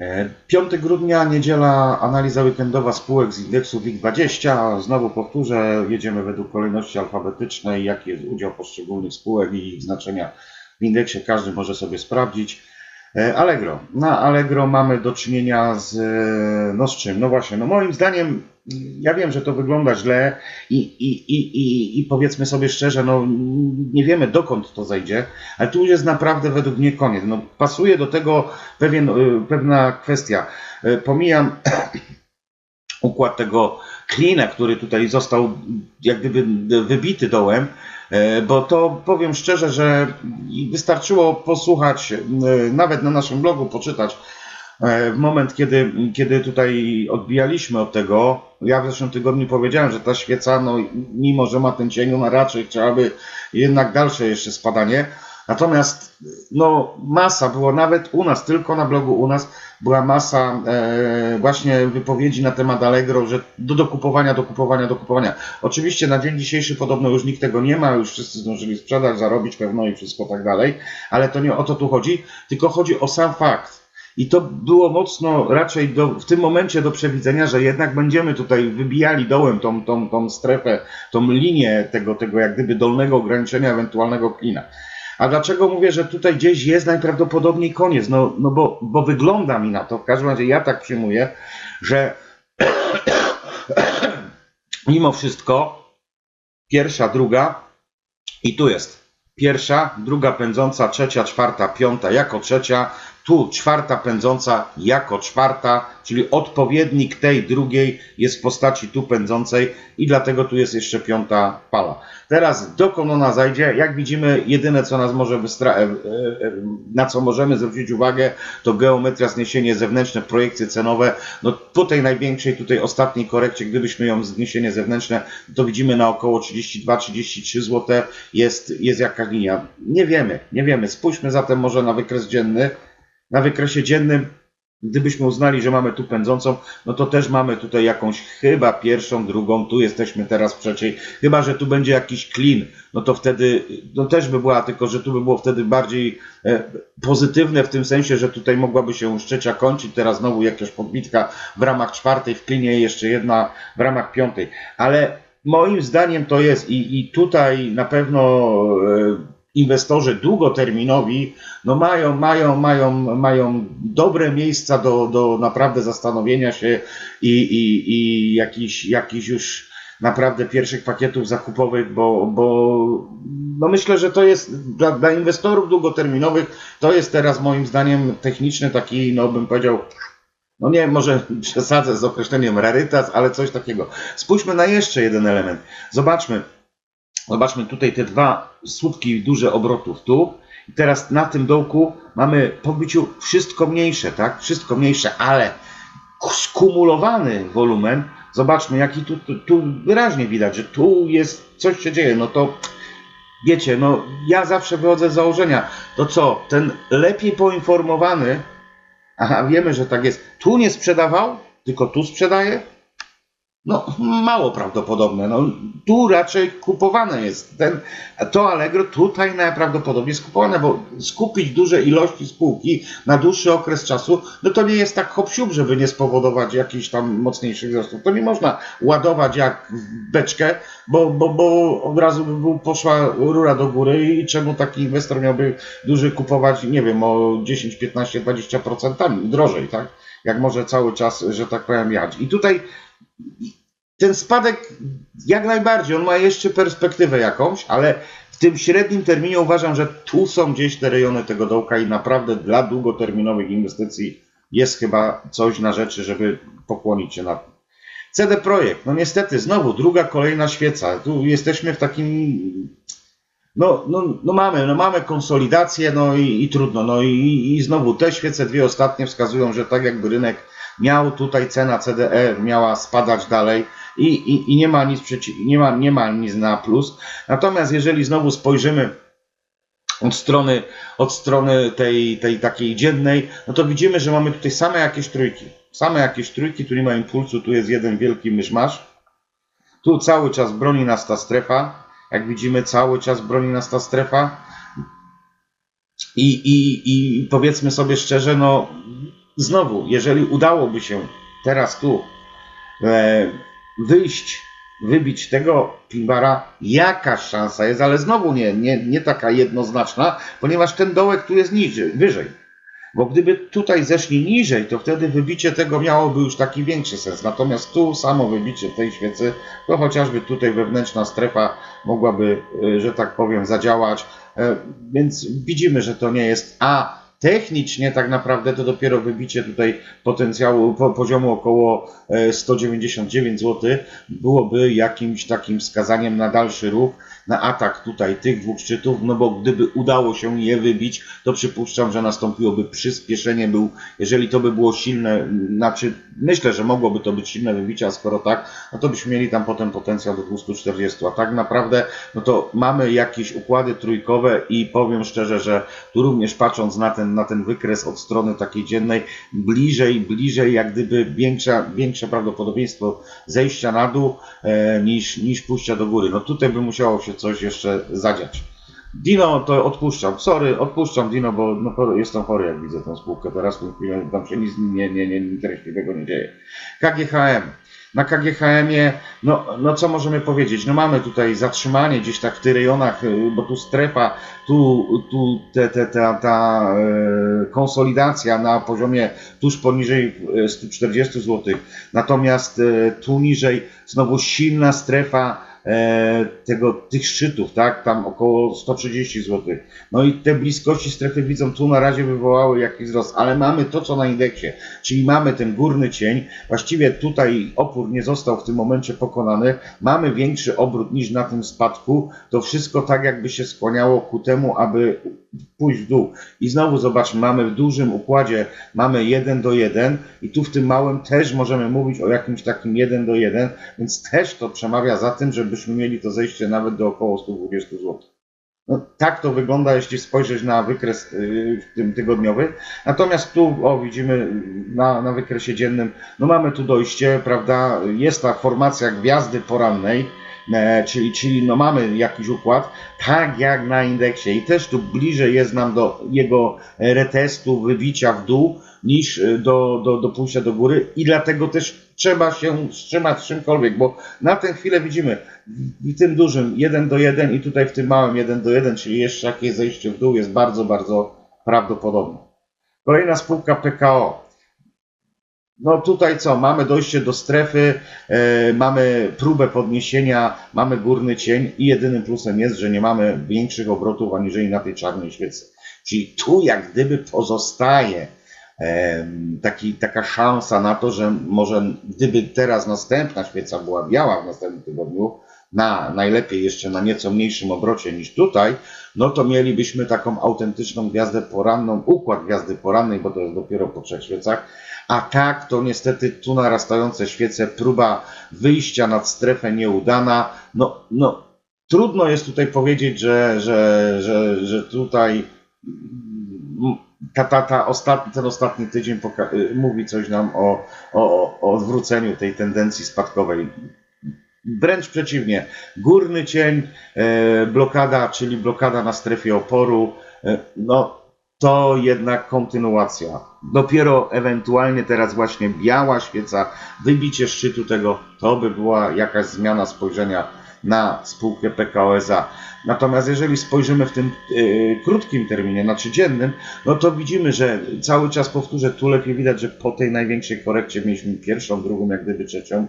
E, 5 grudnia, niedziela, analiza weekendowa spółek z indeksu WIG20. Znowu powtórzę, jedziemy według kolejności alfabetycznej, jaki jest udział poszczególnych spółek i ich znaczenia w indeksie. Każdy może sobie sprawdzić. E, Allegro. Na Allegro mamy do czynienia z, e, no z czym? No właśnie, no moim zdaniem, ja wiem, że to wygląda źle i, i, i, i, i powiedzmy sobie szczerze, no nie wiemy dokąd to zajdzie, ale tu jest naprawdę według mnie koniec. No, pasuje do tego pewien, y, pewna kwestia. Pomijam układ tego klina, który tutaj został jak gdyby wybity dołem, bo to powiem szczerze, że wystarczyło posłuchać, y, nawet na naszym blogu poczytać, w moment, kiedy, kiedy tutaj odbijaliśmy od tego, ja w zeszłym tygodniu powiedziałem, że ta świeca, no, mimo że ma ten cień, ona raczej chciałaby jednak dalsze jeszcze spadanie. Natomiast no, masa było nawet u nas, tylko na blogu u nas była masa e, właśnie wypowiedzi na temat Allegro, że do dokupowania, dokupowania, dokupowania. Oczywiście na dzień dzisiejszy podobno już nikt tego nie ma, już wszyscy zdążyli sprzedać, zarobić pewno i wszystko tak dalej, ale to nie o to tu chodzi, tylko chodzi o sam fakt. I to było mocno raczej do, w tym momencie do przewidzenia, że jednak będziemy tutaj wybijali dołem tą, tą, tą strefę, tą linię tego, tego jak gdyby dolnego ograniczenia ewentualnego klina. A dlaczego mówię, że tutaj gdzieś jest najprawdopodobniej koniec? No, no bo, bo wygląda mi na to, w każdym razie ja tak przyjmuję, że mimo wszystko pierwsza, druga i tu jest pierwsza, druga pędząca, trzecia, czwarta, piąta jako trzecia, tu czwarta pędząca jako czwarta, czyli odpowiednik tej drugiej jest w postaci tu pędzącej i dlatego tu jest jeszcze piąta pala. Teraz dokąd ona zajdzie, jak widzimy, jedyne co nas może e, e, na co możemy zwrócić uwagę, to geometria, zniesienie zewnętrzne, projekcje cenowe. No po tej największej, tutaj ostatniej korekcie, gdybyśmy ją zniesienie zewnętrzne, to widzimy na około 32-33 zł jest, jest jakaś linia. Nie wiemy, nie wiemy. Spójrzmy zatem może na wykres dzienny. Na wykresie dziennym, gdybyśmy uznali, że mamy tu pędzącą, no to też mamy tutaj jakąś chyba pierwszą, drugą, tu jesteśmy teraz w trzeciej, chyba że tu będzie jakiś clean, no to wtedy, no też by była, tylko że tu by było wtedy bardziej e, pozytywne w tym sensie, że tutaj mogłaby się trzecia kończyć, teraz znowu jakaś podbitka w ramach czwartej, w klinie jeszcze jedna w ramach piątej, ale moim zdaniem to jest i, i tutaj na pewno e, inwestorzy długoterminowi no mają, mają, mają, mają dobre miejsca do, do naprawdę zastanowienia się i, i, i jakiś już naprawdę pierwszych pakietów zakupowych, bo, bo no myślę, że to jest dla, dla inwestorów długoterminowych, to jest teraz moim zdaniem techniczny taki, no bym powiedział, no nie, może przesadzę z określeniem rarytas, ale coś takiego. Spójrzmy na jeszcze jeden element. Zobaczmy, Zobaczmy tutaj te dwa słupki duże obrotów tu. I teraz na tym dołku mamy po biciu wszystko mniejsze, tak? Wszystko mniejsze, ale skumulowany wolumen. Zobaczmy, jaki tu, tu, tu wyraźnie widać, że tu jest, coś się dzieje. No to wiecie, no ja zawsze wychodzę z założenia, to co, ten lepiej poinformowany, aha, wiemy, że tak jest, tu nie sprzedawał, tylko tu sprzedaje, no, mało prawdopodobne. No, tu raczej kupowane jest. Ten, to Allegro tutaj najprawdopodobniej skupowane, bo skupić duże ilości spółki na dłuższy okres czasu, no to nie jest tak hop żeby nie spowodować jakichś tam mocniejszych wzrostów. To nie można ładować jak beczkę, bo, bo, bo od razu by był, poszła rura do góry i czemu taki inwestor miałby duży kupować, nie wiem, o 10, 15, 20% tam drożej, tak? Jak może cały czas, że tak powiem, jadź. I tutaj ten spadek jak najbardziej, on ma jeszcze perspektywę jakąś, ale w tym średnim terminie uważam, że tu są gdzieś te rejony tego dołka i naprawdę dla długoterminowych inwestycji jest chyba coś na rzeczy, żeby pokłonić się na. CD Projekt, no niestety znowu druga kolejna świeca. Tu jesteśmy w takim no, no, no mamy, no mamy konsolidację, no i, i trudno. No i, i znowu te świece dwie ostatnie wskazują, że tak jakby rynek miał tutaj cena CDE miała spadać dalej i, i, i nie ma nic przeciw, nie ma, nie ma nic na plus. Natomiast jeżeli znowu spojrzymy od strony, od strony tej, tej takiej dziennej, no to widzimy, że mamy tutaj same jakieś trójki. Same jakieś trójki, tu nie ma impulsu, tu jest jeden wielki myszmasz. Tu cały czas broni nas ta strefa. Jak widzimy, cały czas broni nas ta strefa. I, i, i powiedzmy sobie szczerze, no znowu, jeżeli udałoby się teraz tu e, wyjść, wybić tego pinbara, jakaś szansa jest, ale znowu nie, nie, nie taka jednoznaczna, ponieważ ten dołek tu jest niżej, wyżej. Bo gdyby tutaj zeszli niżej, to wtedy wybicie tego miałoby już taki większy sens. Natomiast tu samo wybicie tej świecy, to chociażby tutaj wewnętrzna strefa mogłaby, y, że tak powiem, zadziałać. E, Więc widzimy, że to nie jest A. Technicznie tak naprawdę to dopiero wybicie tutaj potencjału po, poziomu około e, 199 zł byłoby jakimś takim wskazaniem na dalszy ruch, na atak tutaj tych dwóch szczytów, no bo gdyby udało się je wybić, to przypuszczam, że nastąpiłoby przyspieszenie, był, jeżeli to by było silne, znaczy myślę, że mogłoby to być silne wybicie, a skoro tak, no to byśmy mieli tam potem potencjał do 240, a tak naprawdę, no to mamy jakieś układy trójkowe i powiem szczerze, że tu również patrząc na ten, na ten wykres od strony takiej dziennej, bliżej, bliżej jak gdyby większa, większe prawdopodobieństwo zejścia na dół e, niż, niż pójścia do góry. No tutaj by musiało się coś jeszcze zadziać. Dino to odpuszczam, sorry, odpuszczam Dino, bo no, jestem chory jak widzę tą spółkę teraz, tam się nic nie, nie, nie, treściwego nie dzieje. KGHM. Na KGHM-ie, no, no co możemy powiedzieć? No mamy tutaj zatrzymanie gdzieś tak w tych rejonach, y, bo tu strefa, tu, tu te, te, ta, ta e, konsolidacja na poziomie tuż poniżej e, 140 zł. Natomiast e, tu niżej znowu silna strefa e, tego, tych szczytów, tak, tam około 130 zł. No i te bliskości strefy widzą tu na razie wywołały jakiś wzrost, ale mamy to, co na indeksie, czyli mamy ten górny cień, właściwie tutaj opór nie został w tym momencie pokonany, mamy większy obrót niż na tym spadku, to wszystko tak jakby się skłaniało ku temu, aby pójść w dół. I znowu zobaczmy, mamy w dużym układzie, mamy 1 do 1 i tu w tym małym też możemy mówić o jakimś takim 1 do 1, więc też to przemawia za tym, żebyśmy mieli to zejście nawet do około 120 zł. No, tak to wygląda, jeśli spojrzeć na wykres yy, tym tygodniowy. Natomiast tu, o widzimy na, na wykresie dziennym, no mamy tu dojście, prawda, jest ta formacja gwiazdy porannej, czyli, czyli no mamy jakiś układ, tak jak na indeksie i też tu bliżej jest nam do jego retestu, wybicia w dół, niż e, do, do, do pójścia do góry i dlatego też trzeba się wstrzymać z czymkolwiek, bo na tę chwilę widzimy w tym dużym 1 do 1 i tutaj w tym małym 1 do 1, czyli jeszcze jakieś zejście w dół jest bardzo, bardzo prawdopodobne. Kolejna spółka PKO. No tutaj co, mamy dojście do strefy, e, mamy próbę podniesienia, mamy górny cień i jedynym plusem jest, że nie mamy większych obrotów aniżeli na tej czarnej świecy. Czyli tu jak gdyby pozostaje em, taki, taka szansa na to, że może gdyby teraz następna świeca była biała w następnym tygodniu, na najlepiej jeszcze na nieco mniejszym obrocie niż tutaj, no to mielibyśmy taką autentyczną gwiazdę poranną, układ gwiazdy porannej, bo to jest dopiero po trzech świecach, a tak to niestety tu narastające świece, próba wyjścia nad strefę nieudana, no, no trudno jest tutaj powiedzieć, że, że, że, że tutaj mm, ta, ta, ta ostatni, ten ostatni tydzień y, mówi coś nam o, o, o odwróceniu tej tendencji spadkowej. Wręcz przeciwnie, górny cień, e, blokada, czyli blokada na strefie oporu, e, no to jednak kontynuacja. Dopiero ewentualnie teraz właśnie biała świeca, wybicie szczytu tego, to by była jakaś zmiana spojrzenia na spółkę PKO SA. Natomiast jeżeli spojrzymy w tym e, krótkim terminie, znaczy dziennym, no to widzimy, że cały czas powtórzę, tu lepiej widać, że po tej największej korekcie mieliśmy pierwszą, drugą, jak gdyby trzecią.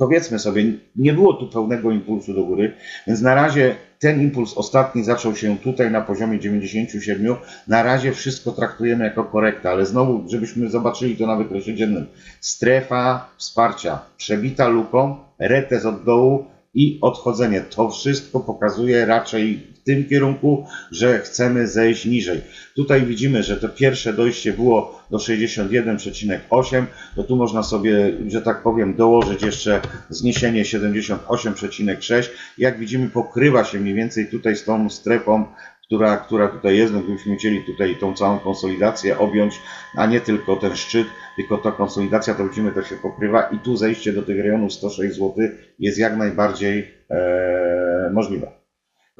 Powiedzmy sobie, nie było tu pełnego impulsu do góry, więc na razie ten impuls ostatni zaczął się tutaj na poziomie 97. Na razie wszystko traktujemy jako korektę, ale znowu, żebyśmy zobaczyli to na wykresie dziennym. Strefa wsparcia przebita luką, retest od dołu i odchodzenie. To wszystko pokazuje raczej tym kierunku, że chcemy zejść niżej. Tutaj widzimy, że to pierwsze dojście było do 61,8, to tu można sobie, że tak powiem, dołożyć jeszcze zniesienie 78,6. Jak widzimy, pokrywa się mniej więcej tutaj z tą strefą, która, która tutaj jest, no gdybyśmy chcieli tutaj tą całą konsolidację objąć, a nie tylko ten szczyt, tylko ta konsolidacja, to widzimy, to się pokrywa i tu zejście do tych rejonów 106 zł jest jak najbardziej e, możliwe.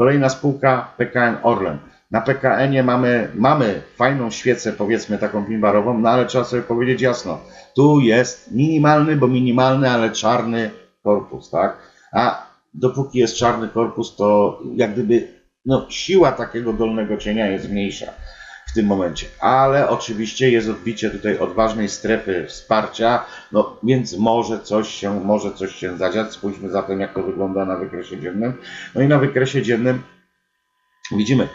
Kolejna spółka PKN Orlen. Na PKN-ie mamy, mamy fajną świecę, powiedzmy taką pinbarową, no ale trzeba sobie powiedzieć jasno, tu jest minimalny, bo minimalny, ale czarny korpus, tak? A dopóki jest czarny korpus, to jak gdyby no, siła takiego dolnego cienia jest mniejsza w tym momencie. Ale oczywiście jest odbicie tutaj od ważnej strefy wsparcia, no więc może coś się, może coś się zadziać. Spójrzmy zatem, jak to wygląda na wykresie dziennym. No i na wykresie dziennym widzimy,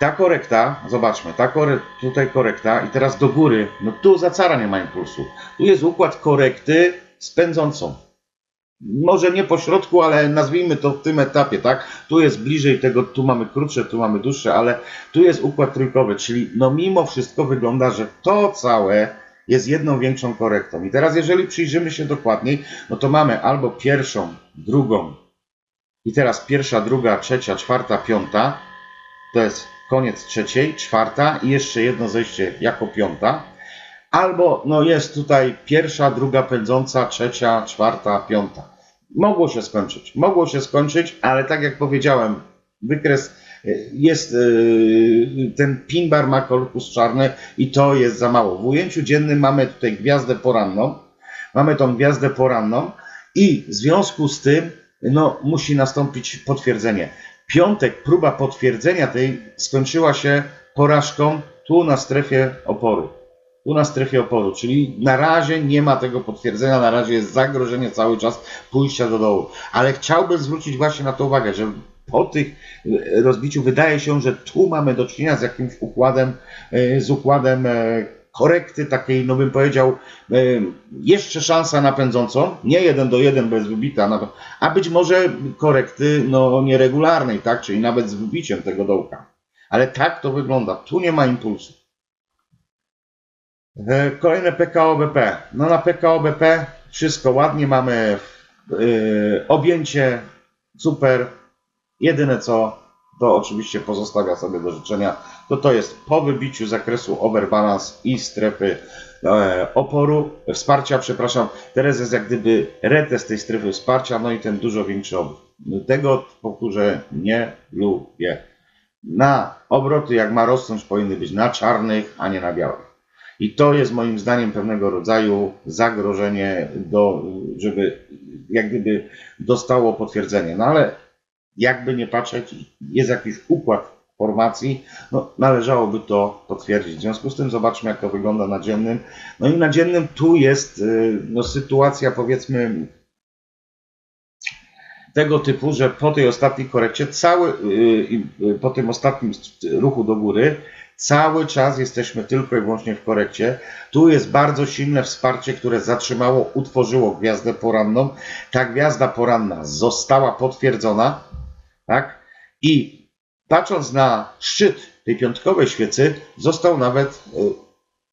ta korekta, zobaczmy, ta kore, tutaj korekta i teraz do góry, no tu za cara nie ma impulsu. Tu jest układ korekty z pędzącą. Może nie po środku, ale nazwijmy to w tym etapie, tak? Tu jest bliżej tego, tu mamy krótsze, tu mamy dłuższe, ale tu jest układ trójkowy, czyli no mimo wszystko wygląda, że to całe jest jedną większą korektą. I teraz jeżeli przyjrzymy się dokładniej, no to mamy albo pierwszą, drugą i teraz pierwsza, druga, trzecia, czwarta, piąta, to jest koniec trzeciej, czwarta i jeszcze jedno zejście jako piąta. Albo no jest tutaj pierwsza, druga pędząca, trzecia, czwarta, piąta. Mogło się skończyć. Mogło się skończyć, ale tak jak powiedziałem, wykres y, jest, y, ten pin bar ma korpus czarny i to jest za mało. W ujęciu dziennym mamy tutaj gwiazdę poranną. Mamy tą gwiazdę poranną i w związku z tym no, musi nastąpić potwierdzenie. Piątek, próba potwierdzenia tej skończyła się porażką tu na strefie oporu. Tu na strefie oporu, czyli na razie nie ma tego potwierdzenia, na razie jest zagrożenie cały czas pójścia do dołu. Ale chciałbym zwrócić właśnie na to uwagę, że po tych e, rozbiciu wydaje się, że tu mamy do czynienia z jakimś układem, e, z układem e, korekty takiej, no bym powiedział, jeszcze szansa na pędzącą, nie jeden do jeden bez wybita, a być może korekty no, nieregularnej, tak, czyli nawet z wybiciem tego dołka. Ale tak to wygląda, tu nie ma impulsu. Kolejne PKOBP. No na PKOBP wszystko ładnie, mamy e, objęcie, super. Jedyne co to oczywiście pozostawia sobie do życzenia, to to jest po wybiciu zakresu overbalance i strefy e, oporu, wsparcia, przepraszam, teraz jest jak gdyby retest tej strefy wsparcia, no i ten dużo większy obrót. Tego powtórzę, nie lubię. Na obroty, jak ma rosnąć, powinny być na czarnych, a nie na białych. I to jest moim zdaniem pewnego rodzaju zagrożenie, do, żeby jak gdyby dostało potwierdzenie. No ale jakby nie patrzeć, jest jakiś układ formacji, no należałoby to potwierdzić. W związku z tym zobaczmy, jak to wygląda na dziennym. No i na dziennym tu jest y, no, sytuacja powiedzmy tego typu, że po tej ostatniej korekcie, cały, y, y, po tym ostatnim ruchu do góry, cały czas jesteśmy tylko i wyłącznie w korekcie. Tu jest bardzo silne wsparcie, które zatrzymało, utworzyło gwiazdę poranną. Ta gwiazda poranna została potwierdzona, tak? I patrząc na szczyt tej piątkowej świecy, został nawet y,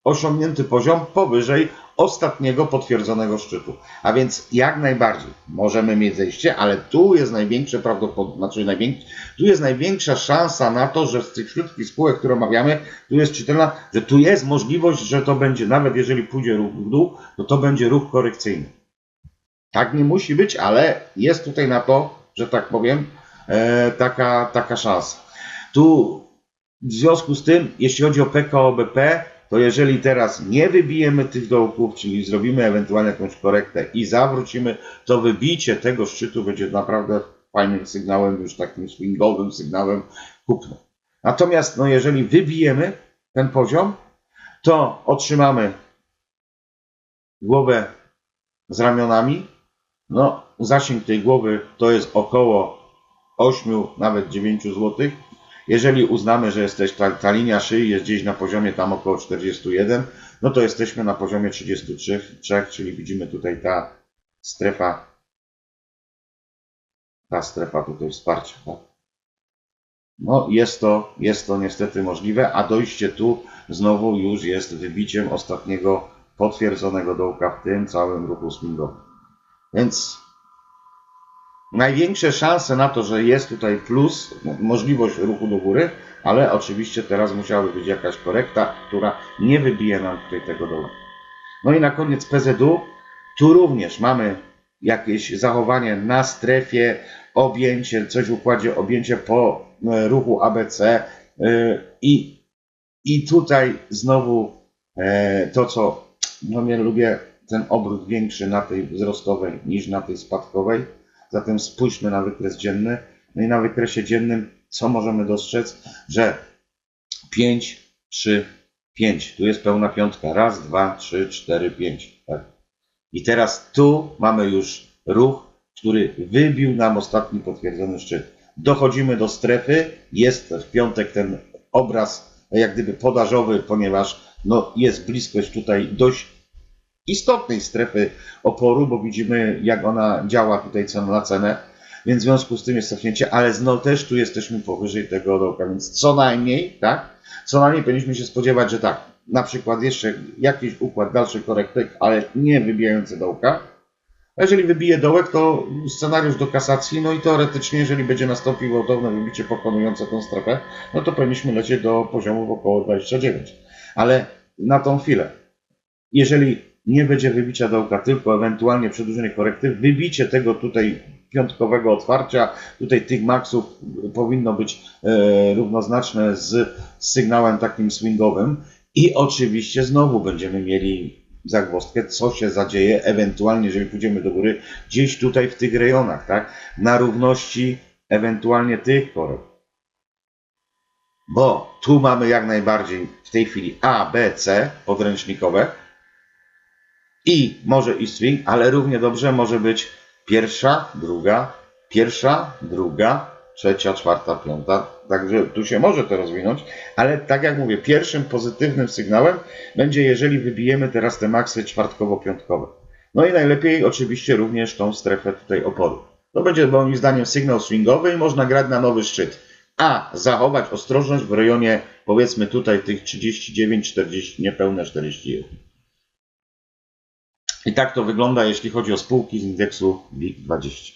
osiągnięty poziom powyżej ostatniego potwierdzonego szczytu. A więc jak najbardziej możemy mieć zejście, ale tu jest największe prawdopodobieństwo, znaczy największy, tu jest największa szansa na to, że z tych wszystkich spółek, które omawiamy, tu jest czytelna, że tu jest możliwość, że to będzie, nawet jeżeli pójdzie ruch w dół, to to będzie ruch korekcyjny. Tak nie musi być, ale jest tutaj na to, że tak powiem, e, taka, taka szansa. Tu w związku z tym, jeśli chodzi o PKOBP, to jeżeli teraz nie wybijemy tych dołków, czyli zrobimy ewentualnie jakąś korektę i zawrócimy, to wybicie tego szczytu będzie naprawdę fajnym sygnałem, już takim swingowym sygnałem kupna. Natomiast no, jeżeli wybijemy ten poziom, to otrzymamy głowę z ramionami. No, zasięg tej głowy to jest około 8, nawet 9 zł. Jeżeli uznamy, że jesteś, ta, ta linia szyi jest gdzieś na poziomie tam około 41, no to jesteśmy na poziomie 33, 3, czyli widzimy tutaj ta strefa, ta strefa tutaj wsparcia. Tak? No jest to, jest to niestety możliwe, a dojście tu znowu już jest wybiciem ostatniego potwierdzonego dołka w tym całym ruchu swingowym. Więc największe szanse na to, że jest tutaj plus, mo- możliwość ruchu do góry, ale oczywiście teraz musiałaby być jakaś korekta, która nie wybije nam tutaj tego dołu. No i na koniec PZU, tu również mamy jakieś zachowanie na strefie, objęcie, coś w układzie objęcie po e, ruchu ABC, Yy, I, I tutaj znowu e, to, co no ja lubię ten obrót większy na tej wzrostowej niż na tej spadkowej. Zatem spójrzmy na wykres dzienny. No i na wykresie dziennym co możemy dostrzec? Że 5, 3, 5. Tu jest pełna piątka. Raz, dwa, trzy, cztery, pięć. Tak. I teraz tu mamy już ruch, który wybił nam ostatni potwierdzony szczyt. Dochodzimy do strefy. Jest w piątek ten obraz jak gdyby podażowy, ponieważ no, jest bliskość tutaj dość istotnej strefy oporu, bo widzimy jak ona działa tutaj cen na cenę, więc w związku z tym jest cofnięcie, ale znowu też tu jesteśmy powyżej tego dołka, więc co najmniej, tak, co najmniej powinniśmy się spodziewać, że tak, na przykład jeszcze jakiś układ dalszych korektek, ale nie wybijający dołka. A jeżeli wybije dołek, to scenariusz do kasacji, no i teoretycznie, jeżeli będzie nastąpił gwałtowne wybicie pokonujące tą strefę, no to powinniśmy lecieć do poziomów około 29. Ale na tą chwilę, jeżeli nie będzie wybicia dołka, tylko ewentualnie przedłużenie korekty, wybicie tego tutaj piątkowego otwarcia, tutaj tych maksów powinno być e, równoznaczne z sygnałem takim swingowym. I oczywiście znowu będziemy mieli zagwozdkę, co się zadzieje, ewentualnie jeżeli pójdziemy do góry, gdzieś tutaj w tych rejonach, tak, na równości ewentualnie tych korek. Bo tu mamy jak najbardziej w tej chwili A, B, C podręcznikowe i może i swing, ale równie dobrze może być pierwsza, druga, pierwsza, druga, trzecia, czwarta, piąta. Także tu się może to rozwinąć, ale tak jak mówię, pierwszym pozytywnym sygnałem będzie, jeżeli wybijemy teraz te maksy czwartkowo-piątkowe. No i najlepiej oczywiście również tą strefę tutaj oporu. To będzie moim zdaniem sygnał swingowy i można grać na nowy szczyt. A zachować ostrożność w rejonie powiedzmy tutaj tych 39, 40, niepełne 41. I tak to wygląda, jeśli chodzi o spółki z indeksu WIG20.